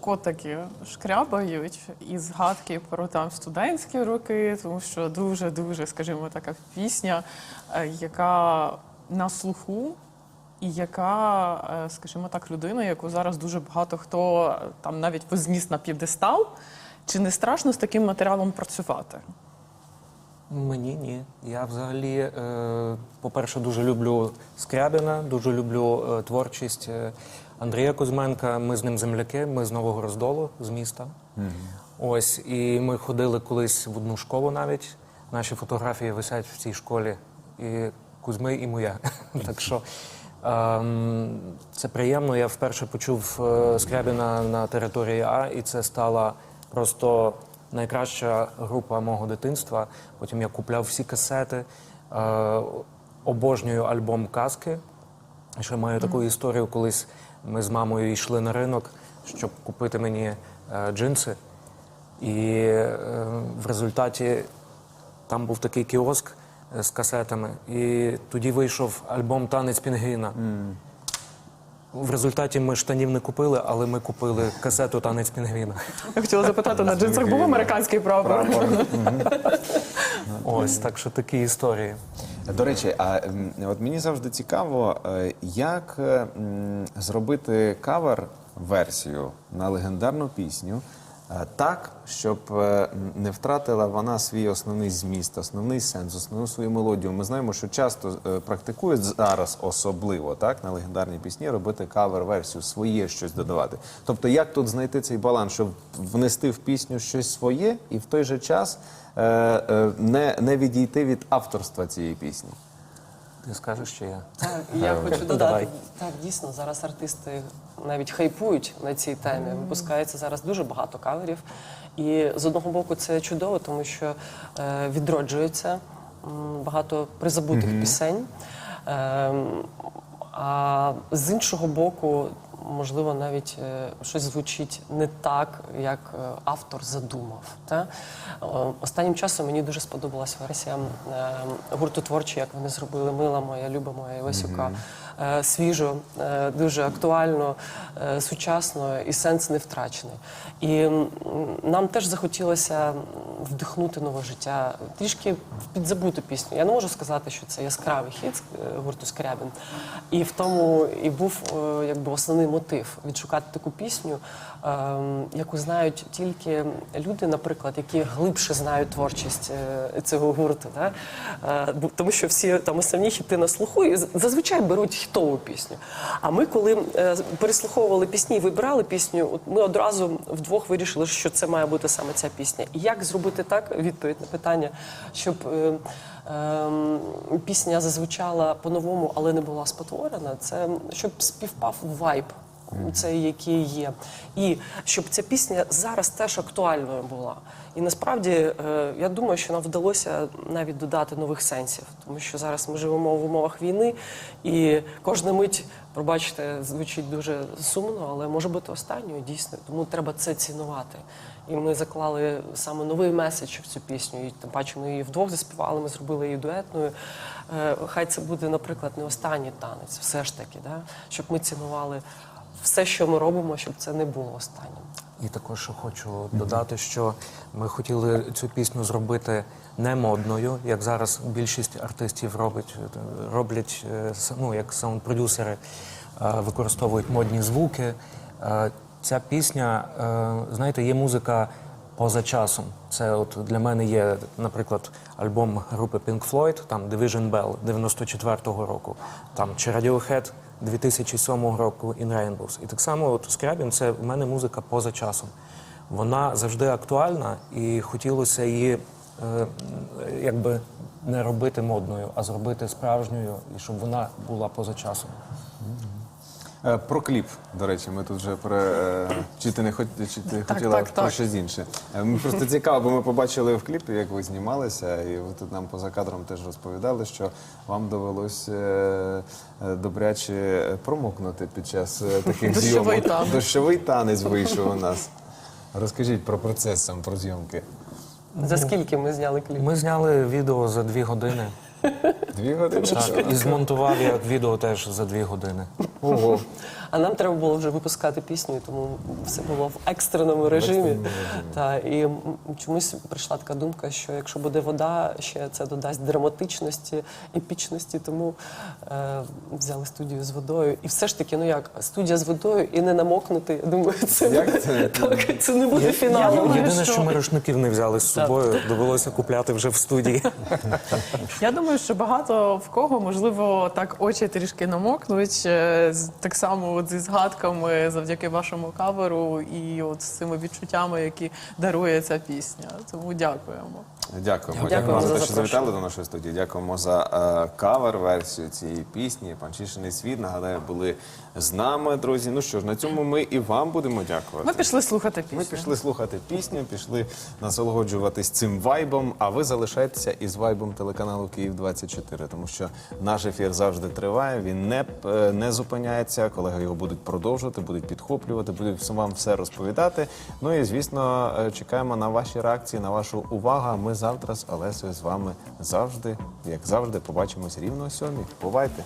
котики шкрябають і згадки про там студентські роки, тому що дуже дуже, скажімо, така пісня, е, яка на слуху. І яка, е, скажімо так, людина, яку зараз дуже багато хто е, там навіть возніс на п'єдестал, чи не страшно з таким матеріалом працювати? Мені ні. Я взагалі, по-перше, дуже люблю Скрябіна, дуже люблю творчість Андрія Кузьменка. Ми з ним земляки, ми з Нового Роздолу, з міста. Ось, і ми ходили колись в одну школу навіть. Наші фотографії висять в цій школі. І Кузьми, і моя. так що ем, це приємно. Я вперше почув е, Скрябіна на території А, і це стала просто найкраща група мого дитинства. Потім я купляв всі касети, е, обожнюю альбом Казки. Ще маю таку історію, колись ми з мамою йшли на ринок, щоб купити мені е, джинси. І е, в результаті там був такий кіоск е, з касетами, і тоді вийшов альбом Танець Пінгвіна. В результаті ми штанів не купили, але ми купили касету Танець Пінгвіна. Я хотіла запитати, на джинсах був американський прапор? Ось так що такі історії. До речі, а от мені завжди цікаво, е, як е, зробити кавер-версію на легендарну пісню так, щоб е, не втратила вона свій основний зміст, основний сенс, основну свою мелодію. Ми знаємо, що часто е, практикують зараз особливо так на легендарні пісні робити кавер-версію, своє щось додавати. Тобто, як тут знайти цей баланс, щоб внести в пісню щось своє і в той же час е, е, не, не відійти від авторства цієї пісні. Ти скажеш, що я? Так, і я хочу додати. Так, дійсно, зараз артисти навіть хайпують на цій темі. Випускається зараз дуже багато каверів. І з одного боку це чудово, тому що е, відроджується м, багато призабутих пісень. Е, а з іншого боку, можливо, навіть е, щось звучить не так, як е, автор задумав. Та? Останнім часом мені дуже сподобалася версія е, гурту творчі, як вони зробили Мила моя, Люба моя Івасюка. Е, Свіжо, е, дуже актуально, е, сучасно і сенс не втрачений. І нам теж захотілося вдихнути нове життя, трішки в підзабуту пісню. Я не можу сказати, що це яскравий хіт е, гурту Скрябін. І в тому і був е, якби основний мотив відшукати таку пісню, е, яку знають тільки люди, наприклад, які глибше знають творчість е, цього гурту. Да? Е, Тому що всі там основні хіти на слуху і зазвичай беруть хітову пісню. А ми, коли е, переслуховували пісні і вибирали пісню, от ми одразу вдвох вирішили, що це має бути саме ця пісня. І як зробити так, відповідь на питання, щоб е, ем, пісня зазвучала по-новому, але не була спотворена, це щоб співпав вайб. Цей, який є, і щоб ця пісня зараз теж актуальною була. І насправді е, я думаю, що нам вдалося навіть додати нових сенсів, тому що зараз ми живемо в умовах війни, і кожна мить, пробачте, звучить дуже сумно, але може бути останньою дійсно. Тому треба це цінувати. І ми заклали саме новий меседж в цю пісню. І тим паче ми її вдвох заспівали, ми зробили її дуетною. Е, Хай це буде, наприклад, не останній танець, все ж таки, да? щоб ми цінували все, що ми робимо, щоб це не було останнім. І також хочу додати, що ми хотіли цю пісню зробити не модною, як зараз більшість артистів робить, роблять е, ну, як саунд-продюсери, е, використовують модні звуки. Е, Ця пісня, знаєте, є музика поза часом. Це от для мене є, наприклад, альбом групи Pink Floyd, там Division Bell 94-го року, там чи Radiohead 2007 року In Rainbows. І так само от Скрябін це в мене музика поза часом. Вона завжди актуальна, і хотілося її е, якби не робити модною, а зробити справжньою, і щоб вона була поза часом. Е, Про кліп, до речі, ми тут вже про е, чи ти не хот... чи ти Так, хотіла так, про так. щось інше. Е, Ми просто цікаво, бо ми побачили в кліпі, як ви знімалися, і ви тут нам поза кадром теж розповідали, що вам довелось е, е, добряче промокнути під час е, таких Дощовий зйомок. танець. Дощовий танець вийшов у нас. Розкажіть про процес сам, про зйомки. За скільки ми зняли кліп? Ми зняли відео за дві години. Дві години? Так, і змонтував я відео теж за дві години. Ого. А нам треба було вже випускати пісню, і тому все було в екстреному режимі. Та, і чомусь прийшла така думка, що якщо буде вода, ще це додасть драматичності, епічності. Тому е, взяли студію з водою. І все ж таки, ну як, студія з водою і не намокнути, я думаю, це, Як це? Так, це не буде фіналом. Єдине, що- що ми рушників не взяли з собою, довелося купляти вже в студії. Я думаю, що багато в кого, можливо, так очі трішки намокнуть. е, Так само от зі згадками завдяки вашому каверу і от з цими відчуттями, які дарує ця пісня. Тому дякуємо. Дякуємо. Дякуємо Дякуємо за те, що завітали до нашої студії. Дякуємо за е, кавер-версію цієї пісні. Панчишиний світ. Нагадаю, були з нами, друзі. Ну що ж, на цьому ми і вам будемо дякувати. Ми пішли слухати пісню. Ми пішли слухати пісню, пішли насолоджуватись цим вайбом. А ви залишайтеся із вайбом телеканалу Київ 24 тому що наш ефір завжди триває. Він не, е, не зупиняється. Колеги його будуть продовжувати, будуть підхоплювати, будуть вам все розповідати. Ну і звісно, е, чекаємо на ваші реакції, на вашу увагу. Ми завтра з Олесою з вами завжди, як завжди, побачимось рівно о сьомій. Бувайте!